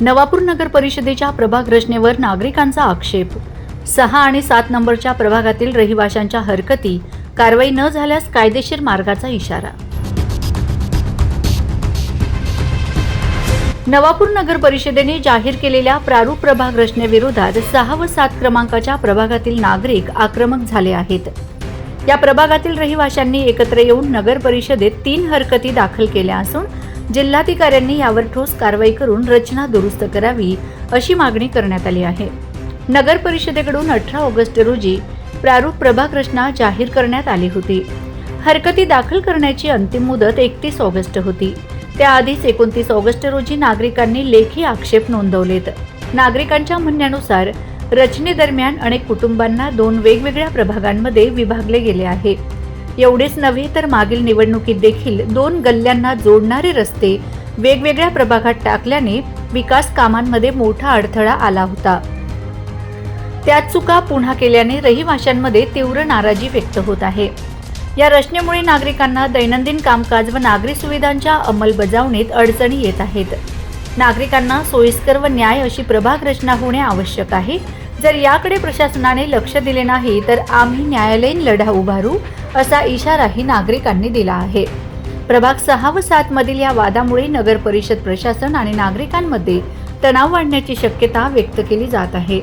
नवापूर नगर परिषदेच्या प्रभाग रचनेवर नागरिकांचा आक्षेप. सहा आणि सात नंबरच्या प्रभागातील रहिवाशांच्या हरकती कारवाई न झाल्यास कायदेशीर मार्गाचा इशारा. नवापूर नगर परिषदेने जाहीर केलेल्या प्रारूप प्रभाग रचनेविरोधात सहा व सात क्रमांकाच्या प्रभागातील नागरिक आक्रमक झाले आहेत. या प्रभागातील रहिवाशांनी एकत्र येऊन नगर परिषदेत तीन हरकती दाखल केल्या असून जिल्हाधिकाऱ्यांनी यावर ठोस कारवाई करून रचना दुरुस्त करावी अशी मागणी करण्यात आली आहे. नगर परिषदेकडून अठरा ऑगस्ट रोजी प्रारूप प्रभाग रचना जाहीर करण्यात आली होती. हरकती दाखल करण्याची अंतिम मुदत एकतीस ऑगस्ट होती. त्याआधीच एकोणतीस ऑगस्ट रोजी नागरिकांनी लेखी आक्षेप नोंदवलेत. नागरिकांच्या म्हणण्यानुसार रचनेदरम्यान अनेक कुटुंबांना दोन वेगवेगळ्या प्रभागांमध्ये विभागले गेले आहे. एवढेच नव्हे तर मागील निवडणुकीत देखील दोन गल्ल्यांना जोडणारे रस्ते वेगवेगळ्या प्रभागात टाकल्याने विकास कामांमध्ये मोठा अडथळा आला होता. त्यात चुका पुन्हा केल्याने रहिवाशांमध्ये तीव्र नाराजी व्यक्त होत आहे. या रचनेमुळे नागरिकांना दैनंदिन कामकाज व नागरी सुविधांच्या अंमलबजावणीत अडचणी येत आहेत. नागरिकांना सोयीस्कर व न्याय अशी प्रभाग रचना होणे आवश्यक आहे जर याकडे प्रशासनाने लक्ष दिले नाही तर आम्ही न्यायालयीन लढा उभारू असा इशाराही नागरिकांनी दिला आहे. प्रभाग सहा व सात मधील या वादामुळे नगर परिषद प्रशासन आणि नागरिकांमध्ये तणाव वाढण्याची शक्यता व्यक्त केली जात आहे.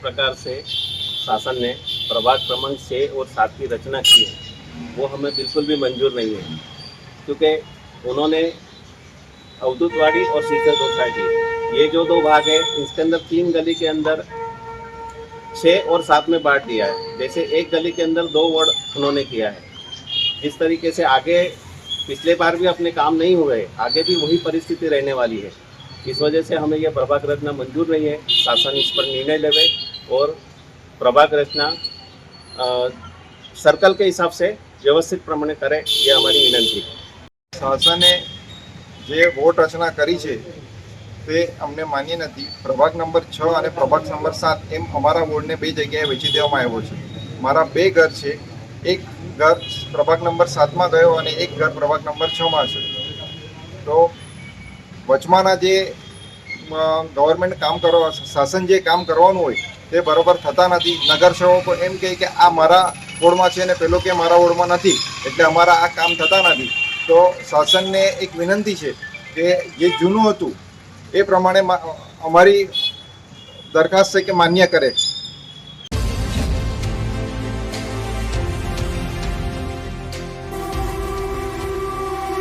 प्रकार से शासन ने प्रभाग क्रमांक छः और सात की रचना की है वो हमें बिल्कुल भी मंजूर नहीं है. क्योंकि उन्होंने अवधुतवाड़ी और सीतल सोसाइटी ये जो दो भाग है, इसके अंदर तीन गली के अंदर छः और सात में बांट दिया है। जैसे एक गली के अंदर दो वार्ड उन्होंने किया है। इस तरीके से आगे पिछले बार भी अपने काम नहीं हुए, आगे भी वही परिस्थिति रहने वाली है। इस वजह से हमें यह प्रभाग रचना मंजूर नहीं है, शासन इस पर निर्णय लेवे और प्रभाग रचना सर्कल के हिसाब से व्यवस्थित प्रमाण करें यह हमारी विनंती है। शासन ने જે વોટ રચના કરી છે, તે અમને માન્ય નથી. પ્રભાગ નંબર છ અને પ્રભાગ નંબર સાત એમ અમારા વોર્ડને બે જગ્યાએ વેચી દેવામાં આવ્યો છે. મારા બે ઘર છે. એક ઘર પ્રભાગ નંબર સાતમાં ગયો અને એક ઘર પ્રભાગ નંબર છમાં છે. તો વચમાંના જે ગવર્મેન્ટ કામ કરવા શાસન જે કામ કરવાનું હોય, તે બરોબર થતા નથી. નગરસેવકો એમ કહે કે આ મારા વોર્ડમાં છે અને પેલો કે મારા વોર્ડમાં નથી. એટલે અમારા આ કામ થતા નથી. તો શાસનને એક વિનંતી છે કે જે જૂનું હતું, એ પ્રમાણે અમારી દરખાસ્ત છે કે માન્ય કરે.